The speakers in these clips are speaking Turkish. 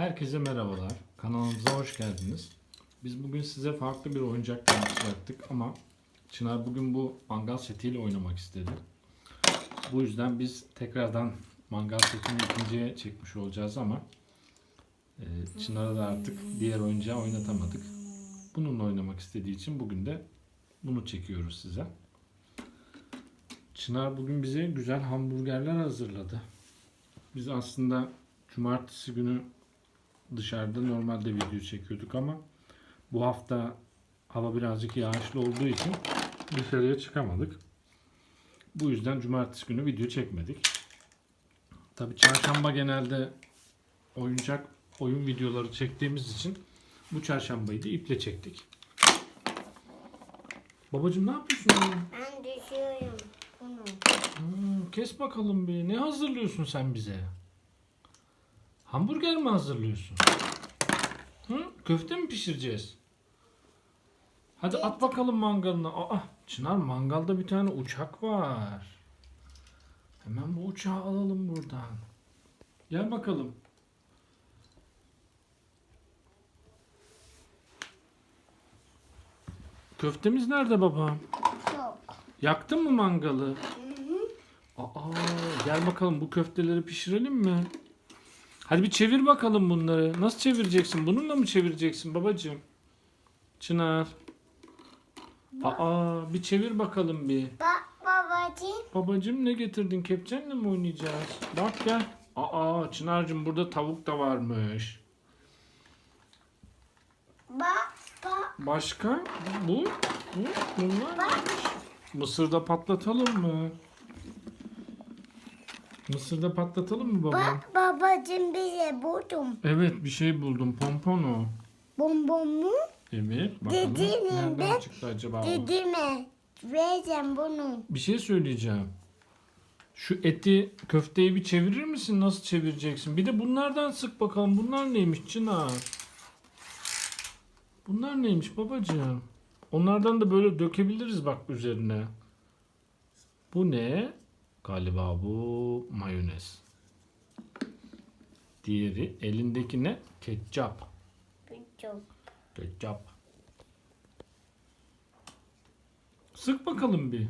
Herkese merhabalar. Kanalımıza hoş geldiniz. Biz bugün size farklı bir oyuncak tanıtacaktık ama Çınar bugün bu mangal setiyle oynamak istedi. Bu yüzden biz tekrardan mangal setini ikinciye çekmiş olacağız ama e, Çınar'a da artık diğer oyuncağı oynatamadık. Bununla oynamak istediği için bugün de bunu çekiyoruz size. Çınar bugün bize güzel hamburgerler hazırladı. Biz aslında cumartesi günü dışarıda normalde video çekiyorduk ama bu hafta hava birazcık yağışlı olduğu için dışarıya çıkamadık. Bu yüzden cumartesi günü video çekmedik. Tabi çarşamba genelde oyuncak oyun videoları çektiğimiz için bu çarşambayı da iple çektik. Babacım ne yapıyorsun? Ben düşüyorum bunu. Hmm, kes bakalım bir. Ne hazırlıyorsun sen bize? Hamburger mi hazırlıyorsun? Hı? Köfte mi pişireceğiz? Hadi at bakalım mangalına. Aa, Çınar mangalda bir tane uçak var. Hemen bu uçağı alalım buradan. Gel bakalım. Köftemiz nerede baba? Çok. Yaktın mı mangalı? Hı hı. Aa, gel bakalım bu köfteleri pişirelim mi? Hadi bir çevir bakalım bunları. Nasıl çevireceksin? Bununla mı çevireceksin babacığım? Çınar. Aa, bir çevir bakalım bir. Bak babacığım. Babacığım ne getirdin? Kepçenle mi oynayacağız? Bak gel. Aa, Çınar'cığım burada tavuk da varmış. Bak bak. Başka? Bu? Bu? Bunlar neymiş? Mısırda patlatalım mı? Mısırda patlatalım mı babam? Bak babacığım bize buldum. Evet bir şey buldum. Pompon o. Bonbon mu? Evet. Bakalım Dediğim nereden ben- çıktı acaba o? Dedime. Vereceğim bunu. Bir şey söyleyeceğim. Şu eti köfteyi bir çevirir misin? Nasıl çevireceksin? Bir de bunlardan sık bakalım. Bunlar neymiş Çınar? Bunlar neymiş babacığım? Onlardan da böyle dökebiliriz bak üzerine. Bu ne? Galiba bu mayonez. Diğeri elindeki ne? Ketçap. Çok. Ketçap. Sık bakalım bir.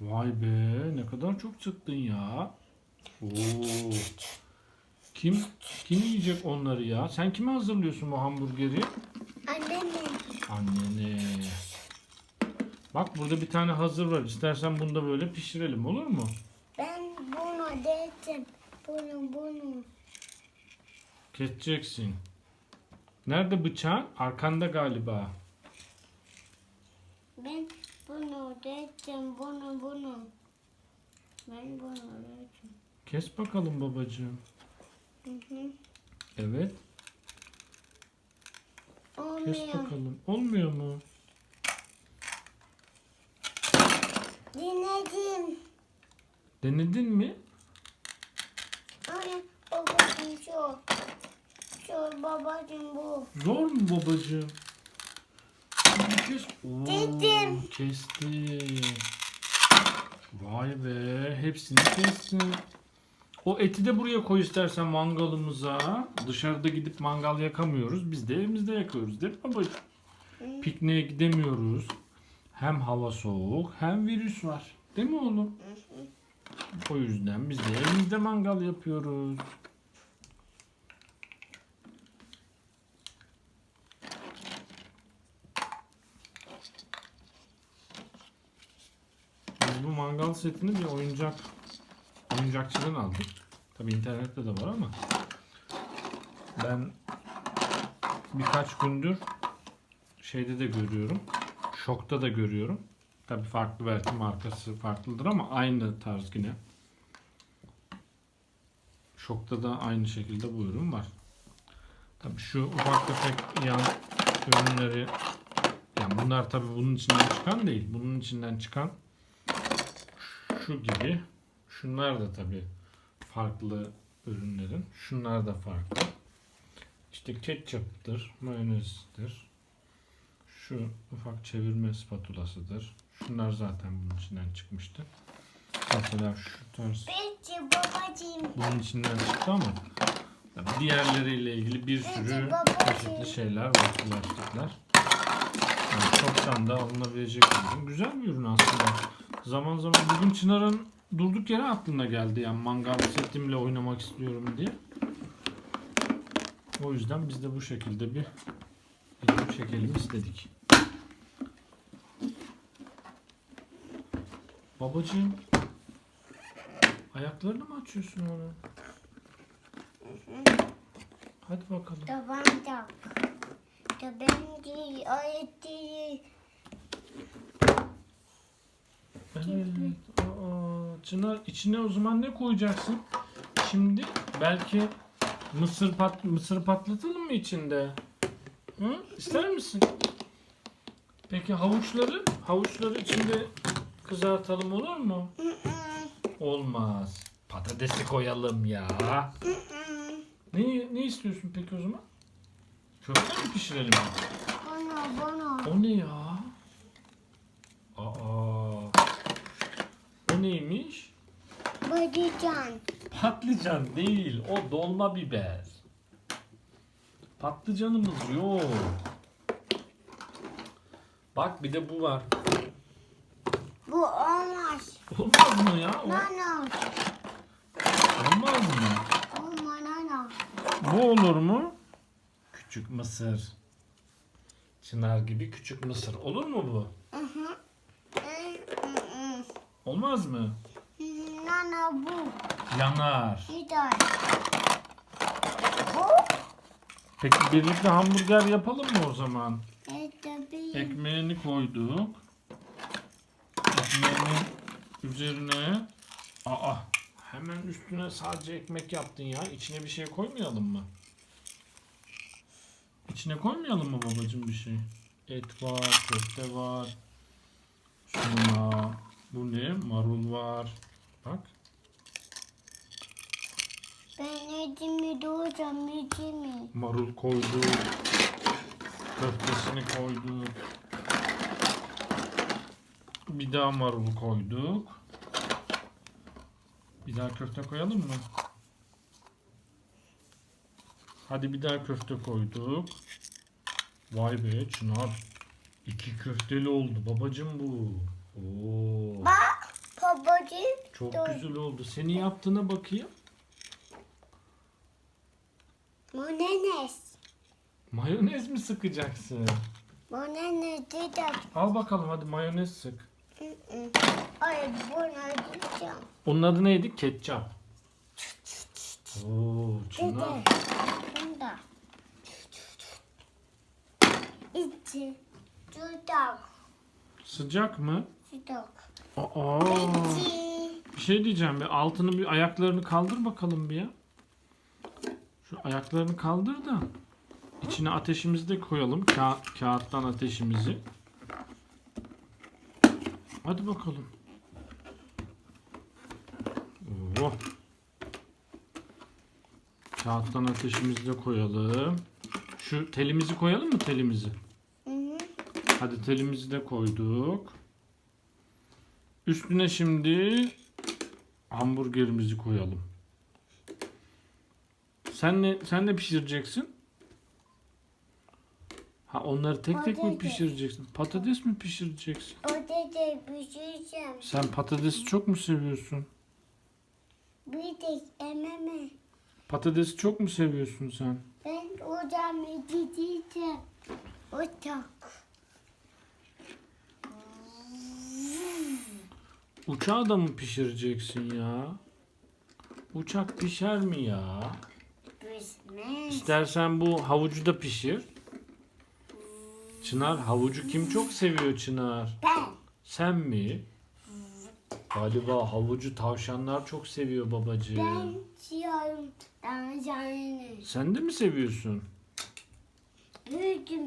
Vay be ne kadar çok sıktın ya. Oo. Kim kim yiyecek onları ya? Sen kime hazırlıyorsun bu hamburgeri? Anneme. Annene. Bak burada bir tane hazır var. İstersen bunu da böyle pişirelim olur mu? Ben bunu dedim. Bunu bunu. Keseceksin. Nerede bıçağın? Arkanda galiba. Ben bunu dedim. Bunu bunu. Ben bunu dedim. Kes bakalım babacığım. Hı hı. Evet. Kes Olmuyor. bakalım. Olmuyor mu? Dinledim. Denedin mi? Ay babacığım çok. Çok babacığım bu. Zor mu babacığım? Kes. Oo, Dedim. Kesti. Vay be. Hepsini kestin. O eti de buraya koy istersen mangalımıza. Dışarıda gidip mangal yakamıyoruz. Biz de evimizde yakıyoruz değil mi babacığım? Pikniğe gidemiyoruz. Hem hava soğuk hem virüs var. Değil mi oğlum? O yüzden biz de evimizde mangal yapıyoruz. Biz bu mangal setini bir oyuncak oyuncakçıdan aldık. Tabi internette de var ama ben birkaç gündür şeyde de görüyorum. Şokta da görüyorum. Tabi farklı belki markası farklıdır ama aynı tarz yine. Şokta da aynı şekilde bu ürün var. Tabi şu ufak tefek yan ürünleri yani bunlar tabi bunun içinden çıkan değil. Bunun içinden çıkan şu gibi. Şunlar da tabi farklı ürünlerin. Şunlar da farklı. İşte ketçaptır, mayonezdir. Şu ufak çevirme spatulasıdır. Şunlar zaten bunun içinden çıkmıştı. Mesela şu tarz Peki babacığım. bunun içinden çıktı ama diğerleriyle ilgili bir sürü çeşitli şeyler var, plastikler. Yani çoktan da alınabilecek bir ürün. Güzel bir ürün aslında. Zaman zaman bugün Çınar'ın durduk yere aklına geldi yani mangal setimle oynamak istiyorum diye. O yüzden biz de bu şekilde bir video çekelim istedik. Babacığım ayaklarını mı açıyorsun onu? Hadi bakalım. Tabanca. Tabanca. Ayet değil. Evet. Aa, Çınar içine o zaman ne koyacaksın? Şimdi belki mısır pat mısır patlatalım mı içinde? Hı? İster misin? Peki havuçları havuçları içinde kızartalım olur mu? Olmaz. Patatesi koyalım ya. Ne ne istiyorsun peki o zaman? Köfte mi pişirelim? Bana bana. O ne ya? Aa. O neymiş? Badican. Patlıcan değil, o dolma biber. Patlıcanımız yok. Bak bir de bu var. Bu olmaz. Olmaz mı ya? O, Nana. olmaz mı? Olma nana. Bu olur mu? Küçük mısır. Çınar gibi küçük mısır. Olur mu bu? Hı hı. Olmaz mı? Nana bu. Yanar. Gider. Bu. Peki birlikte hamburger yapalım mı o zaman? E tabii. Ekmeğini koyduk. Ekmeğinin üzerine aa hemen üstüne sadece ekmek yaptın ya. İçine bir şey koymayalım mı? İçine koymayalım mı babacığım bir şey? Et var, köfte var. Sonra bu ne? Marul var. Bak. Ben edimi doğacağım edimi. Marul koyduk. Köftesini koyduk. Bir daha marul koyduk. Bir daha köfte koyalım mı? Hadi bir daha köfte koyduk. Vay be Çınar. İki köfteli oldu babacım bu. Oo, Bak babacığım. çok dur. güzel oldu. Senin yaptığına bakayım. Nenes. Mayonez mi sıkacaksın? Nenes dedim. Al bakalım hadi mayonez sık. Hı hı. Ay bunu diyeceğim. Onun adı neydi? Ketçap. Oo, Dede. Çınar. Bunda. İçi. Dudak. Sıcak mı? Dudak. Aa, İçi. bir şey diyeceğim. Bir altını bir ayaklarını kaldır bakalım bir ya. Şu ayaklarını kaldır da içine ateşimizi de koyalım. Ka- kağıttan ateşimizi. Hadi bakalım. Oo. Kağıttan ateşimizi de koyalım. Şu telimizi koyalım mı telimizi? Hı hı. Hadi telimizi de koyduk. Üstüne şimdi hamburgerimizi koyalım. Sen ne sen ne pişireceksin? Ha onları tek tek mi Patates. pişireceksin? Patates mi pişireceksin? O dede pişireceğim. Sen patatesi çok mu seviyorsun? Bir de ememe. Patatesi çok mu seviyorsun sen? Ben hocam edeceğim. Uçak. Uçağı da mı pişireceksin ya? Uçak pişer mi ya? Pişmez. İstersen bu havucu da pişir. Çınar havucu kim çok seviyor Çınar? Ben. Sen mi? Galiba havucu tavşanlar çok seviyor Ben babacığım. yiyorum. Ben canını. Sen de mi seviyorsun? Büyüdüm.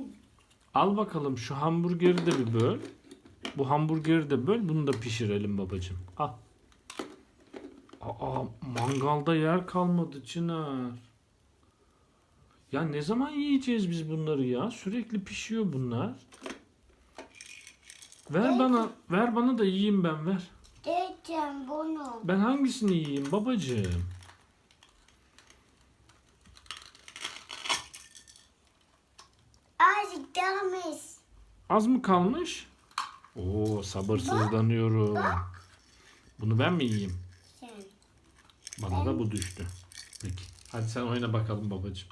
Al bakalım şu hamburgeri de bir böl. Bu hamburgeri de böl. Bunu da pişirelim babacığım. Al. Aa mangalda yer kalmadı Çınar. Ya ne zaman yiyeceğiz biz bunları ya? Sürekli pişiyor bunlar. Ver Ben- bana, ver bana da yiyeyim ben ver. Diyeceğim bunu. Ben hangisini yiyeyim babacığım? Azıcık dalmış. Az mı kalmış? Oo sabırsızlanıyorum. Bunu ben mi yiyeyim? Sen. Bana da bu düştü. Peki. Hadi sen oyna bakalım babacığım.